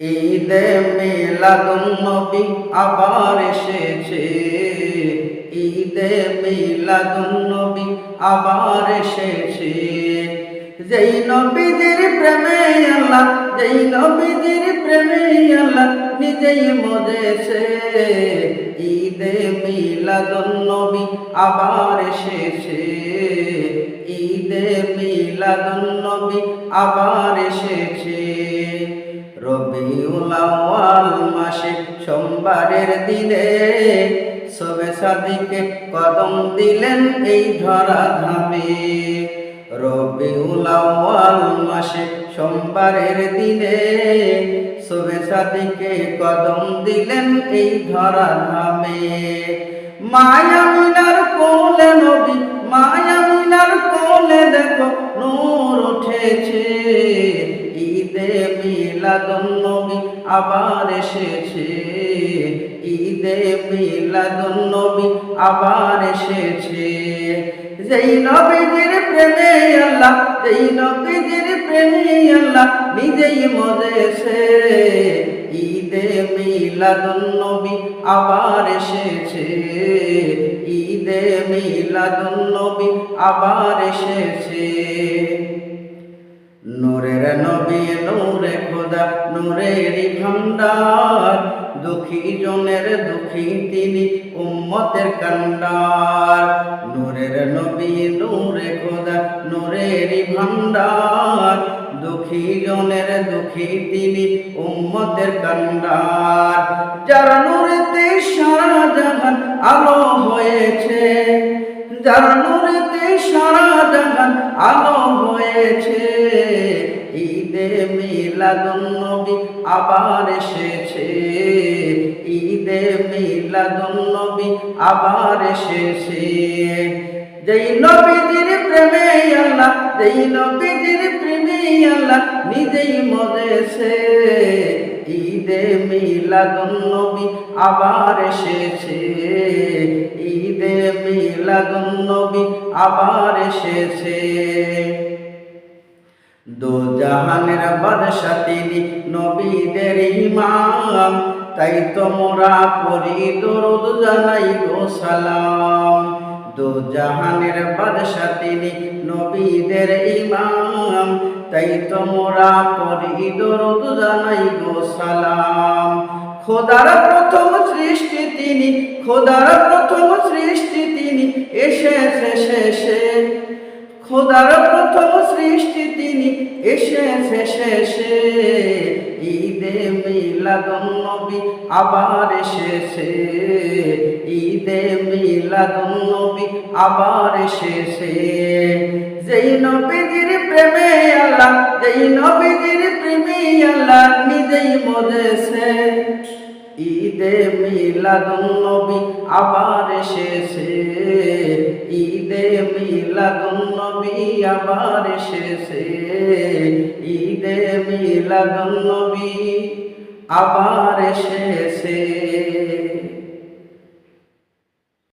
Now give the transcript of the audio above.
ঈদে মিলাদুন নবী আবার এসেছে। ঈদে মিলাদুন নবী আবার এসেছে। যেই নবীদের প্রেমে আল্লাহ, যেই নবীদের প্রেমে আল্লাহ নিজেই মজেছে ঈদে মিলাদুন নবী আবার এসেছে। ঈদে মিলাদুন নবী আবার এসেছে। রবিউল আউয়াল মাসে সোমবারের দিনে সবে সাদিকে কদম দিলেন এই ধরা ধামে রবিউল আউয়াল মাসে সোমবারের দিনে সবে সাদিকে কদম দিলেন এই ধরা ধামে মায়ামিনার কোলে নবী মায়ামিনার কোলে দেখো, নূর উঠেছে। মিলাদুন নবী আবার এসেছে। ঈদে মিলাদুন নবী আবার এসেছে। যেই নবীজির প্রেমে আল্লাহ, যেই নবীজির প্রেমে আল্লাহ নিজেই মজেছে। ঈদে মিলাদুন নবী আবার এসেছে। ঈদে মিলাদুন নবী আবার এসেছে। নূরের নবী, নূরে খোদা নূরেরই ভান্ডার। দুঃখী জনের দুঃখী তিনি উম্মতের কান্ডার। নূরের নবী, নূরে খোদা নূরেরই ভান্ডার। দুঃখী জনের দুঃখী তিনি উম্মতের কান্ডার। যার নূরেতে সারা জাহান আলো হয়েছে, যার নূরেতে সারা জাহান আলো হয়েছে ঈদে মিলাদুন নবী আবার এসেছে। ঈদে মিলাদুন নবী আবার এসেছে। যেই নবীজির প্রেমে আল্লাহ, যেই নবীজির প্রেমে আল্লাহ নিজেই মজেছে ঈদে মিলাদুন নবী আবার এসেছে। ঈদে মিলাদুন নবী আবার এসেছে। দো জাহানের বাদশা তিনি নবীদের ইমাম। তাই তো মোরা পরি দরুদ জানাই গো সালাম। দো জাহানের বাদশা তিনি নবীদের ইমাম। তাই তো মোরা পরি দরুদ জানাই গো সালাম। খোদার প্রথম সৃষ্টি তিনি, খোদার প্রথম সৃষ্টি তিনি, এসেছে, শেষে খোদার প্রথম সৃষ্টি তিনি এসেছে শেষে ঈদে মিলাদুন নবী আবার এসেছে। ঈদে মিলাদুন নবী আবার এসেছে। যেই নবীজির প্রেমে আল্লাহ, যেই নবীজির প্রেমে আল্লাহ নিজেই মজেছে ঈদে মিলাদুন নবী আবার এসেছে। মিলাদুন নবী আবার এসেছে। ঈদে মিলাদুন নবী আবার এসেছে।